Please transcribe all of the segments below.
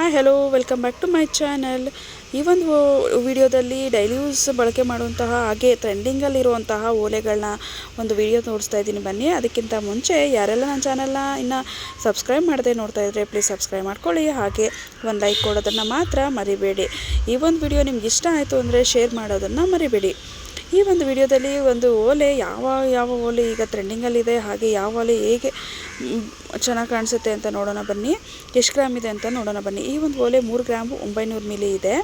Hi hello welcome back to my channel ಈ ಒಂದು ವಿಡಿಯೋದಲ್ಲಿ ಡೈಲಿ ಯೂಸ್ ಬಳಕೆ ಮಾಡುವಂತಹ ಹಾಗೆ ಟ್ರೆಂಡಿಂಗಲ್ಲಿರುವಂತಹ ಓಲೆಗಳನ್ನ ಒಂದು ವಿಡಿಯೋ ತೋರಿಸ್ತಾ ಇದ್ದೀನಿ. ಬನ್ನಿ, ಅದಕ್ಕಿಂತ ಮುಂಚೆ ಯಾರೆಲ್ಲ ನನ್ನ ಚಾನಲ್ನ ಇನ್ನು ಸಬ್ಸ್ಕ್ರೈಬ್ ಮಾಡದೆ ನೋಡ್ತಾ ಇದ್ದರೆ ಪ್ಲೀಸ್ ಸಬ್ಸ್ಕ್ರೈಬ್ ಮಾಡ್ಕೊಳ್ಳಿ. ಹಾಗೆ ಒಂದು ಲೈಕ್ ಕೊಡೋದನ್ನು ಮಾತ್ರ ಮರಿಬೇಡಿ. ಈ ಒಂದು ವಿಡಿಯೋ ನಿಮ್ಗೆ ಇಷ್ಟ ಆಯಿತು ಅಂದರೆ ಶೇರ್ ಮಾಡೋದನ್ನು ಮರಿಬೇಡಿ. ಈ ಒಂದು ವಿಡಿಯೋದಲ್ಲಿ ಒಂದು ಓಲೆ ಯಾವ ಯಾವ ಓಲೆ ಈಗ ಟ್ರೆಂಡಿಂಗಲ್ಲಿದೆ ಹಾಗೆ ಯಾವ ಓಲೆ ಹೇಗೆ ಚೆನ್ನಾಗಿ ಕಾಣಿಸುತ್ತೆ ಅಂತ ನೋಡೋಣ ಬನ್ನಿ. ಎಷ್ಟು ಗ್ರಾಮ್ ಇದೆ ಅಂತ ನೋಡೋಣ ಬನ್ನಿ. ಈ ಒಂದು ಓಲೆ ಮೂರು ಗ್ರಾಮು ಒಂಬೈನೂರು ಮಿಲಿ ಇದೆ.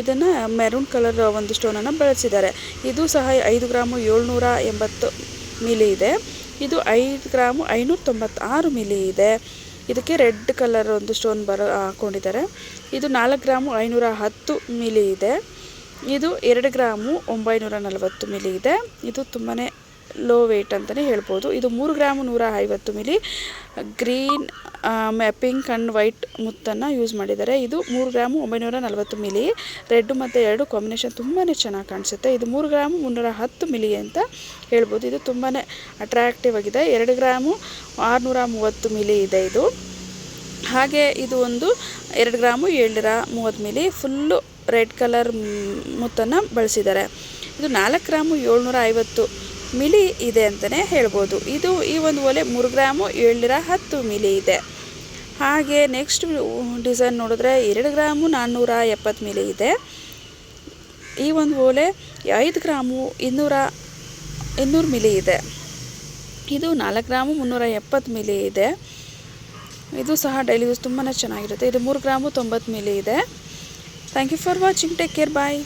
ಇದನ್ನು ಮೆರೂನ್ ಕಲರ್ ಒಂದು ಸ್ಟೋನನ್ನು ಬಳಸಿದ್ದಾರೆ. ಇದು ಸಹ ಐದು ಗ್ರಾಮು ಏಳ್ನೂರ ಎಂಬತ್ತು ಮಿಲಿ ಇದೆ. ಇದು ಐದು ಗ್ರಾಮು ಐನೂರ ತೊಂಬತ್ತಾರು ಮಿಲಿ ಇದೆ. ಇದಕ್ಕೆ ರೆಡ್ ಕಲರ್ ಒಂದು ಸ್ಟೋನ್ ಬರೋ ಹಾಕ್ಕೊಂಡಿದ್ದಾರೆ ಇದು ನಾಲ್ಕು ಗ್ರಾಮು ಐನೂರ ಹತ್ತು ಮಿಲಿ ಇದೆ. ಇದು ಎರಡು ಗ್ರಾಮು ಒಂಬೈನೂರ ನಲವತ್ತು ಮಿಲಿ ಇದೆ. ಇದು ತುಂಬಾ ಲೋ ವೆಯ್ಟ್ ಅಂತಲೇ ಹೇಳ್ಬೋದು. ಇದು ಮೂರು ಗ್ರಾಮು ನೂರ ಐವತ್ತು milli green pink and white ಮುತ್ತನ್ನು ಯೂಸ್ ಮಾಡಿದ್ದಾರೆ. ಇದು ಮೂರು ಗ್ರಾಮು ಒಂಬೈನೂರ ನಲವತ್ತು ಮಿಲಿ ರೆಡ್ ಮತ್ತು ಎರಡು ಕಾಂಬಿನೇಷನ್ ತುಂಬಾ ಚೆನ್ನಾಗಿ ಕಾಣಿಸುತ್ತೆ. ಇದು ಮೂರು ಗ್ರಾಮು ಮುನ್ನೂರ ಹತ್ತು ಮಿಲಿ ಅಂತ ಹೇಳ್ಬೋದು. ಇದು ತುಂಬಾ ಅಟ್ರಾಕ್ಟಿವ್ ಆಗಿದೆ. ಎರಡು ಗ್ರಾಮು ಆರುನೂರ ಮೂವತ್ತು ಮಿಲಿ ಇದೆ ಇದು. ಹಾಗೆ ಇದು ಒಂದು ಎರಡು ಗ್ರಾಮು ಏಳರ ಮೂವತ್ತು ಮಿಲಿ ಫುಲ್ಲು ರೆಡ್ ಕಲರ್ ಮುತ್ತನ್ನು ಬಳಸಿದ್ದಾರೆ. ಇದು ನಾಲ್ಕು ಗ್ರಾಮು, ಏಳ್ನೂರ ಐವತ್ತು ಮಿಲಿ ಇದೆ ಅಂತಲೇ ಹೇಳ್ಬೋದು. ಇದು ಈ ಒಂದು ಒಲೆ ಮೂರು ಗ್ರಾಮು ಏಳರ ಹತ್ತು ಮಿಲಿ ಇದೆ. ಹಾಗೆ ನೆಕ್ಸ್ಟ್ ಡಿಸೈನ್ ನೋಡಿದ್ರೆ ಎರಡು ಗ್ರಾಮು, ನಾನ್ನೂರ ಎಪ್ಪತ್ತು ಮಿಲಿ ಇದೆ. ಈ ಒಂದು ಓಲೆ ಐದು ಗ್ರಾಮು, ಇನ್ನೂರ, ಇನ್ನೂರು ಮಿಲಿ ಇದೆ. ಇದು ನಾಲ್ಕು ಗ್ರಾಮು, ಮುನ್ನೂರ ಎಪ್ಪತ್ತು ಮಿಲಿ ಇದೆ. ಇದು ಸಹ ಡೈಲಿ ಯೂಸ್ ತುಂಬಾ ಚೆನ್ನಾಗಿರುತ್ತೆ. ಇದು ಮೂರು ಗ್ರಾಮು ತೊಂಬತ್ತು ಮಿಲಿ ಇದೆ. Thank you for watching take care bye